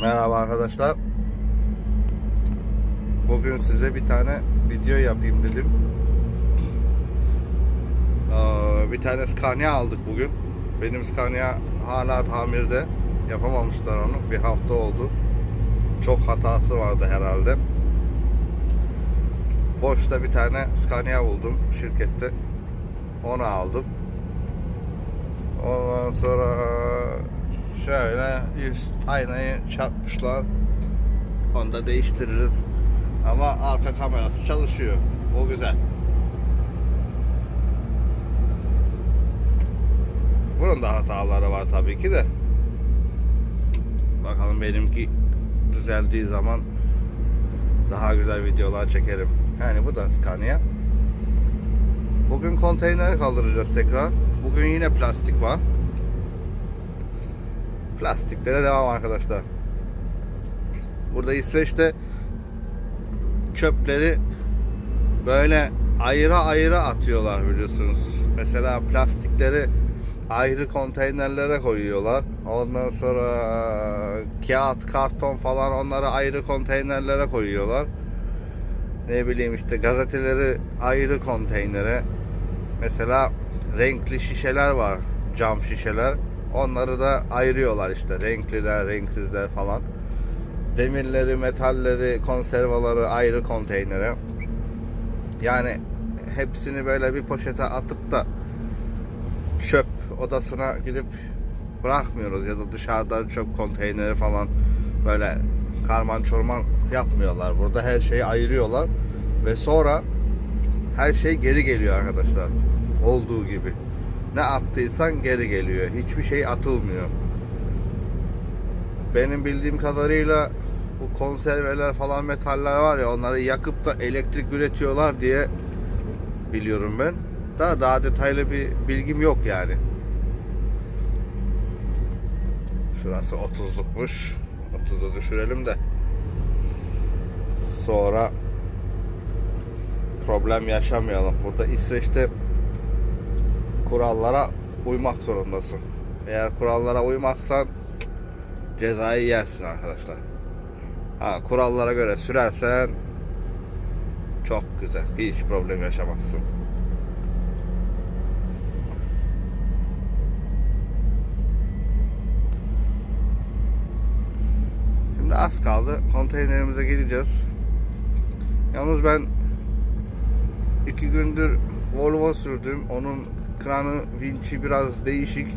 Merhaba arkadaşlar. Bugün size bir tane video yapayım dedim. Ee, Bir tane Scania aldık bugün. Benim Scania hala tamirde. Yapamamışlar onu. Bir hafta oldu. Çok hatası vardı herhalde. Boşta bir tane Scania buldum şirkette. Onu aldım. Ondan sonra şöyle üst aynayı çarpmışlar. Onu da değiştiririz. Ama arka kamerası çalışıyor. O güzel. Bunun da hataları var tabii ki de. Bakalım benimki düzeldiği zaman daha güzel videolar çekerim. Yani bu da Scania. Bugün konteyneri kaldıracağız tekrar. Bugün yine plastik var. Plastiklere devam arkadaşlar. Burada İsveç'te çöpleri böyle ayrı ayrı atıyorlar biliyorsunuz. Mesela plastikleri ayrı konteynerlere koyuyorlar. Ondan sonra kağıt, karton falan onları ayrı konteynerlere koyuyorlar. Ne bileyim işte gazeteleri ayrı konteynere. Mesela renkli şişeler var, cam şişeler. Onları da ayırıyorlar işte renkliler, renksizler falan. Demirleri, metalleri, konservaları ayrı konteynere. Yani hepsini böyle bir poşete atıp da çöp odasına gidip bırakmıyoruz ya da dışarıda çöp konteyneri falan böyle karman çorman yapmıyorlar. Burada her şeyi ayırıyorlar ve sonra her şey geri geliyor arkadaşlar. Olduğu gibi. Ne attıysan geri geliyor. Hiçbir şey atılmıyor. Benim bildiğim kadarıyla bu konserveler falan metaller var ya onları yakıp da elektrik üretiyorlar diye biliyorum ben. Daha daha detaylı bir bilgim yok yani. Şurası 30'lukmuş. 30'a düşürelim de sonra problem yaşamayalım. Burada İsveç'te kurallara uymak zorundasın. Eğer kurallara uymazsan cezayı yersin arkadaşlar. Ha, kurallara göre sürersen çok güzel. Hiç problem yaşamazsın. Şimdi az kaldı. Konteynerimize gideceğiz. Yalnız ben iki gündür Volvo sürdüm. Onun kranı vinçi biraz değişik.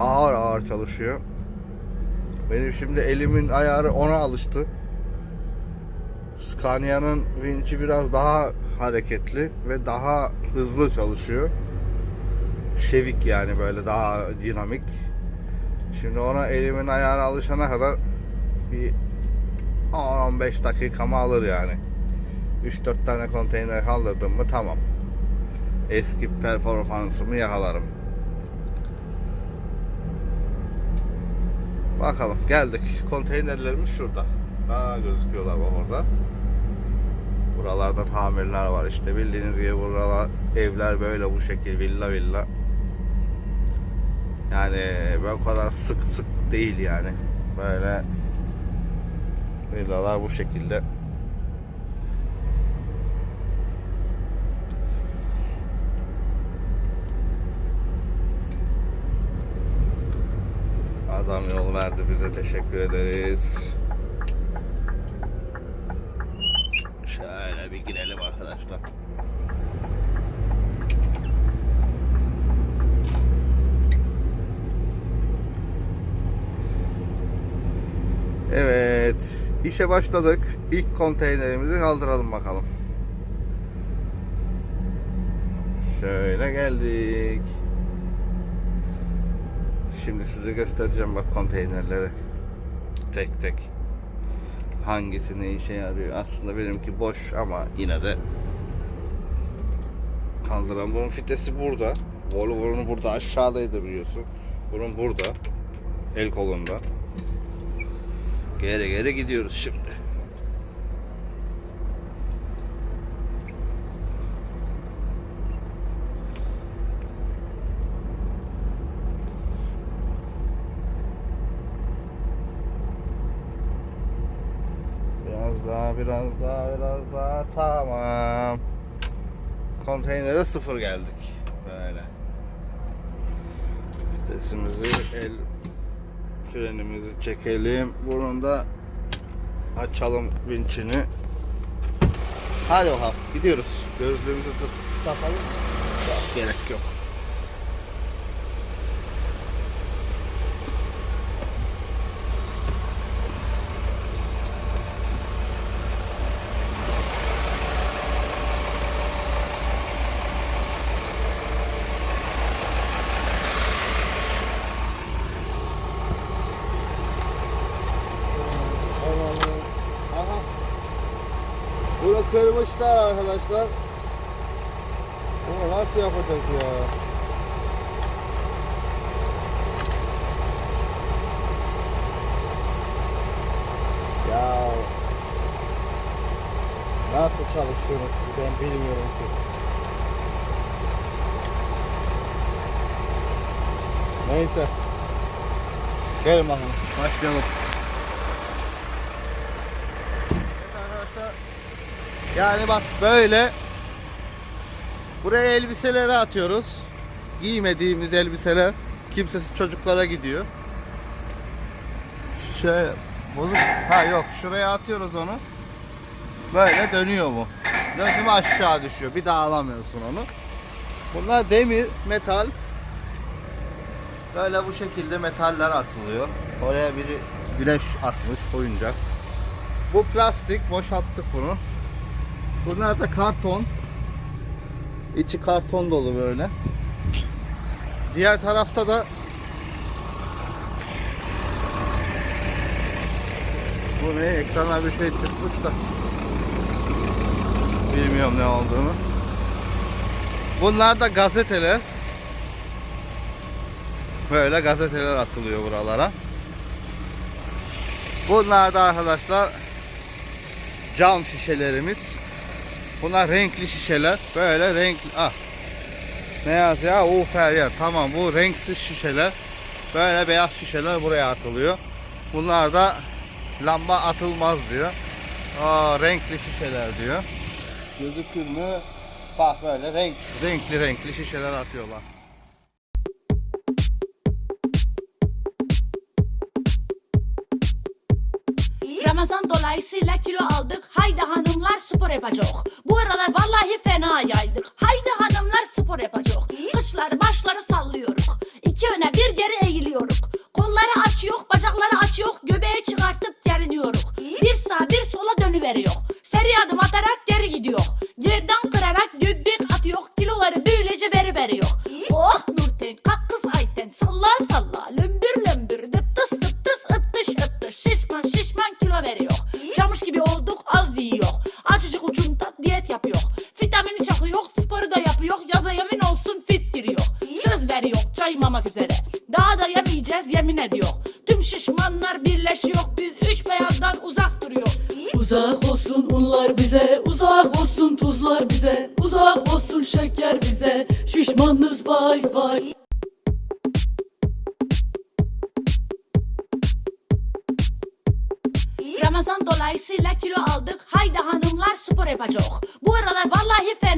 Ağır ağır çalışıyor. Benim şimdi elimin ayarı ona alıştı. Scania'nın vinçi biraz daha hareketli ve daha hızlı çalışıyor. Şevik yani böyle daha dinamik. Şimdi ona elimin ayarı alışana kadar bir 10-15 dakikamı alır yani. 3-4 tane konteyner kaldırdım mı tamam. Eski performansımı yakalarım. Bakalım geldik. Konteynerlerimiz şurada. Daha gözüküyorlar bak orada. Buralarda tamirler var işte. Bildiğiniz gibi buralar evler böyle bu şekil villa villa. Yani ben kadar sık sık değil yani. Böyle villalar bu şekilde. Yol verdi bize teşekkür ederiz. Şöyle bir girelim arkadaşlar. Evet, işe başladık. İlk konteynerimizi kaldıralım bakalım. Şöyle geldik. Şimdi size göstereceğim bak konteynerleri. Tek tek. Hangisi ne işe yarıyor? Aslında benimki boş ama yine de kaldıran. Bunun fitesi burada. Volvo'nun burada aşağıdaydı biliyorsun. Bunun burada. El kolunda. Geri geri gidiyoruz şimdi. Biraz daha, biraz daha, biraz daha. Tamam. Konteynere sıfır geldik. Böyle. Vitesimizi, el frenimizi çekelim. Bunun da açalım vinçini. Hadi bakalım gidiyoruz. Gözlüğümüzü tut takalım. Yok gerek yok. Aha. Bunu kırmışlar arkadaşlar. Bunu nasıl yapacağız ya? Ya nasıl çalışıyorsunuz ben bilmiyorum ki. Neyse. Gelin bakalım. Başlayalım. Evet arkadaşlar. Yani bak böyle buraya elbiseleri atıyoruz. Giymediğimiz elbiseler kimsesiz çocuklara gidiyor. Şöyle bozuk. Ha yok şuraya atıyoruz onu. Böyle dönüyor bu. Döndü mü aşağı düşüyor. Bir daha alamıyorsun onu. Bunlar demir, metal. Böyle bu şekilde metaller atılıyor. Oraya biri güneş atmış oyuncak. Bu plastik boşalttık bunu. Bunlar da karton. İçi karton dolu böyle. Diğer tarafta da bu ne? Ekrana bir şey çıkmış da. Bilmiyorum ne olduğunu. Bunlar da gazeteler. Böyle gazeteler atılıyor buralara. Bunlar da arkadaşlar cam şişelerimiz. Bunlar renkli şişeler. Böyle renkli. Ah. Ne yazıyor? ya? Uf her yer. Tamam bu renksiz şişeler. Böyle beyaz şişeler buraya atılıyor. Bunlar da lamba atılmaz diyor. Aa, renkli şişeler diyor. Gözükür mü? Bak böyle renk, renkli renkli şişeler atıyorlar. Ramazan dolayısıyla kilo aldık. Haydi hanımlar spor yapacak. Bu aralar vallahi fena yaydık. Yapacak. Bu aralar vallahi fena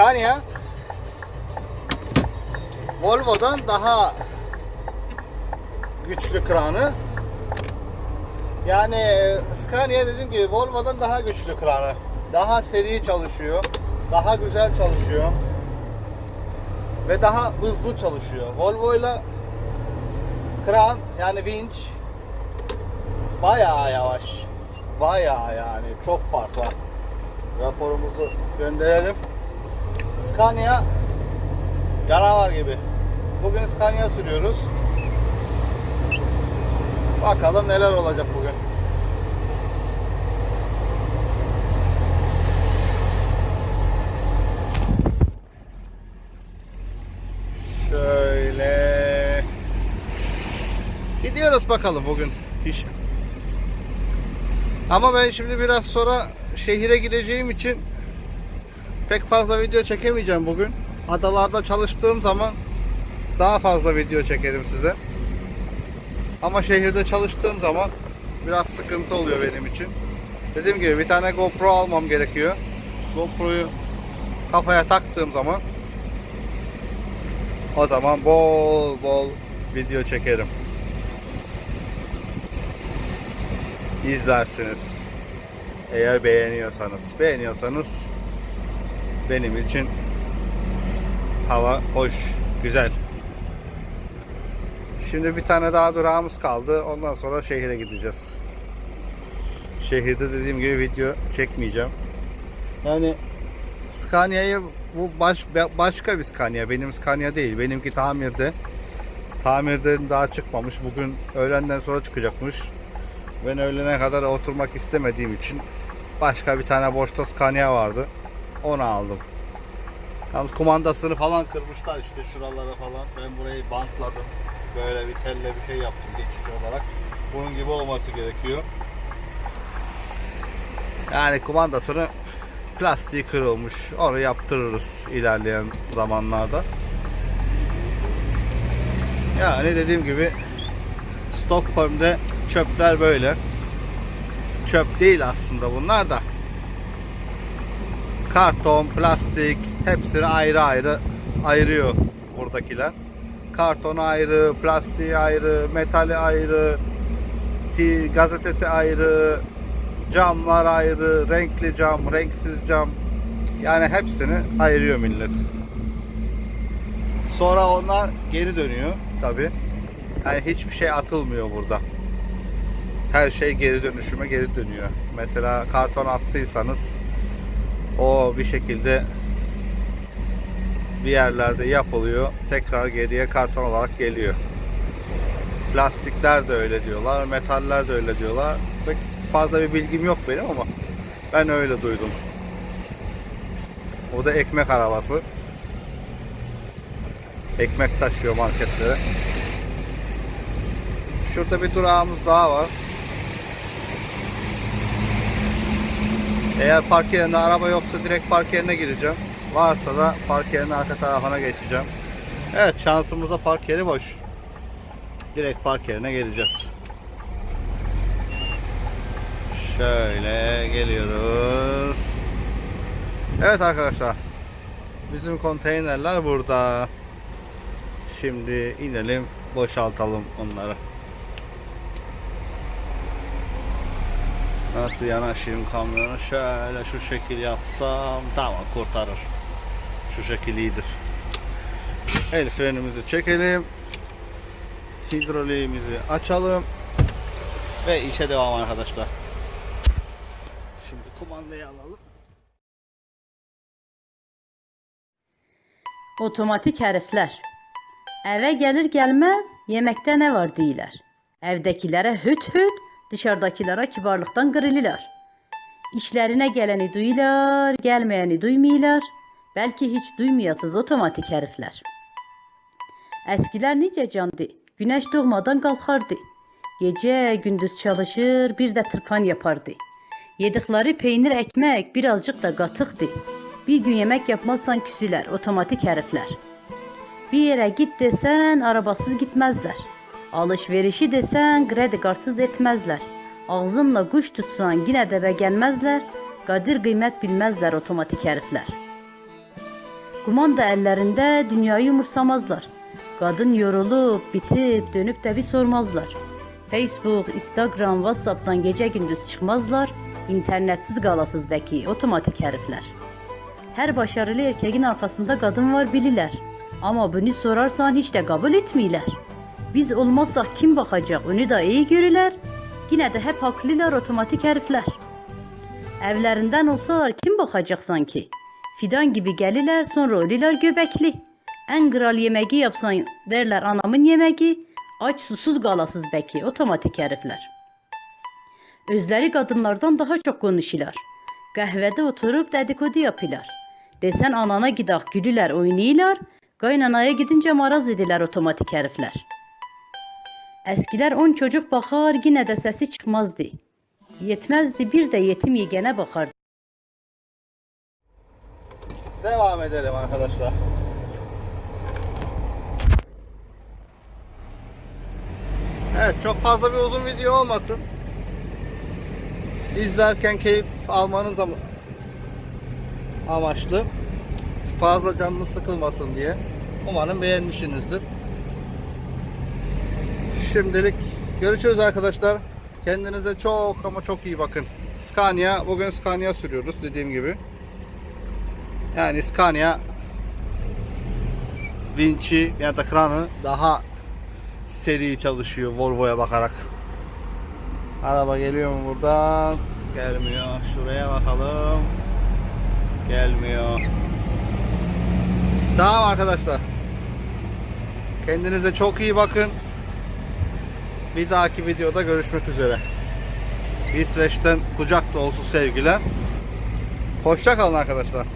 Scania Volvo'dan daha güçlü kranı. Yani e, Scania dediğim gibi Volvo'dan daha güçlü kranı. Daha seri çalışıyor. Daha güzel çalışıyor. Ve daha hızlı çalışıyor. Volvo ile kran yani vinç bayağı yavaş. Bayağı yani çok fark var. raporumuzu gönderelim. Scania canavar gibi. Bugün Scania sürüyoruz. Bakalım neler olacak bugün. Şöyle gidiyoruz bakalım bugün iş. Ama ben şimdi biraz sonra şehire gideceğim için pek fazla video çekemeyeceğim bugün. Adalarda çalıştığım zaman daha fazla video çekerim size. Ama şehirde çalıştığım zaman biraz sıkıntı oluyor benim için. Dediğim gibi bir tane GoPro almam gerekiyor. GoPro'yu kafaya taktığım zaman o zaman bol bol video çekerim. İzlersiniz. Eğer beğeniyorsanız. Beğeniyorsanız benim için hava hoş, güzel. Şimdi bir tane daha durağımız kaldı. Ondan sonra şehire gideceğiz. Şehirde dediğim gibi video çekmeyeceğim. Yani Scania'yı bu baş, başka bir Scania. Benim Scania değil. Benimki tamirde. Tamirden daha çıkmamış. Bugün öğlenden sonra çıkacakmış. Ben öğlene kadar oturmak istemediğim için başka bir tane boşta Scania vardı. Onu aldım. Yalnız kumandasını falan kırmışlar işte şuralara falan. Ben burayı bantladım. Böyle bir telle bir şey yaptım geçici olarak. Bunun gibi olması gerekiyor. Yani kumandasını plastiği kırılmış. Onu yaptırırız ilerleyen zamanlarda. Yani dediğim gibi Stockholm'de çöpler böyle. Çöp değil aslında bunlar da. Karton, plastik hepsini ayrı ayrı ayırıyor buradakiler. Kartonu ayrı, plastiği ayrı, metali ayrı, gazetesi ayrı, camlar ayrı, renkli cam, renksiz cam. Yani hepsini ayırıyor millet. Sonra onlar geri dönüyor tabi. Yani hiçbir şey atılmıyor burada. Her şey geri dönüşüme geri dönüyor. Mesela karton attıysanız o bir şekilde bir yerlerde yapılıyor. Tekrar geriye karton olarak geliyor. Plastikler de öyle diyorlar. Metaller de öyle diyorlar. Pek fazla bir bilgim yok benim ama ben öyle duydum. O da ekmek arabası. Ekmek taşıyor marketlere. Şurada bir durağımız daha var. Eğer park yerinde araba yoksa direkt park yerine gireceğim. Varsa da park yerinin arka tarafına geçeceğim. Evet şansımıza park yeri boş. Direkt park yerine geleceğiz. Şöyle geliyoruz. Evet arkadaşlar. Bizim konteynerler burada. Şimdi inelim boşaltalım onları. Nasıl yanaşayım kamyonu? Şöyle şu şekil yapsam tamam kurtarır. Şu şekil iyidir. El frenimizi çekelim. Hidroliğimizi açalım. Ve işe devam arkadaşlar. Şimdi kumandayı alalım. Otomatik hərflər. Eve gelir gelmez yemekte ne var deyirlər. Evdekilere hüt hüt, dışarıdakilere kibarlıktan qırılırlar. İşlerine geleni duyurlar, gelmeyeni duymuyorlar. Belki hiç duymayasız otomatik hərflər. Əskilər necə candı? Güneş doğmadan qalxardı. Gece gündüz çalışır, bir de tırpan yapardı. Yedikleri peynir ekmek birazcık da qatıqdı. Bir gün yemek yapmazsan küsüler, otomatik hərflər. Bir yere git desen arabasız gitmezler. Alışverişi desen kredi kartsız etmezler. Ağzınla kuş tutsan yine de beğenmezler. Kadir kıymet bilmezler otomatik herifler. Kumanda ellerinde dünyayı umursamazlar. Kadın yorulup bitip dönüp de bir sormazlar. Facebook, Instagram, Whatsapp'tan gece gündüz çıkmazlar. İnternetsiz galasız beki otomatik herifler. Her başarılı erkeğin arkasında kadın var bilirler. Ama bunu sorarsan hiç de kabul etmiyorlar. Biz olmazsak kim bakacak onu da iyi görürler. Yine de hep haklılar otomatik herifler. Evlerinden olsalar kim bakacak sanki? Fidan gibi gelirler sonra ölüler göbekli. En kral yemeği yapsan derler anamın yemeği. Aç susuz galasız beki otomatik herifler. Özleri kadınlardan daha çok konuşular. Kahvede oturup dedikodu yapılar. Desen anana gidak gülüler oynayırlar. Kaynanaya gidince maraz ediler otomatik herifler. Eskiler on çocuk bakar yine de sesi çıkmazdı. Yetmezdi bir de yetim yegene bakardı. Devam edelim arkadaşlar. Evet çok fazla bir uzun video olmasın. İzlerken keyif almanız am- amaçlı. Fazla canınız sıkılmasın diye. Umarım beğenmişsinizdir. Şimdilik görüşürüz arkadaşlar. Kendinize çok ama çok iyi bakın. Scania, bugün Scania sürüyoruz dediğim gibi. Yani Scania Vinci ya da Kran'ı daha seri çalışıyor Volvo'ya bakarak. Araba geliyor mu buradan? Gelmiyor. Şuraya bakalım. Gelmiyor. Tamam arkadaşlar. Kendinize çok iyi bakın. Bir dahaki videoda görüşmek üzere. İsveç'ten kucak dolusu sevgiler. Hoşça kalın arkadaşlar.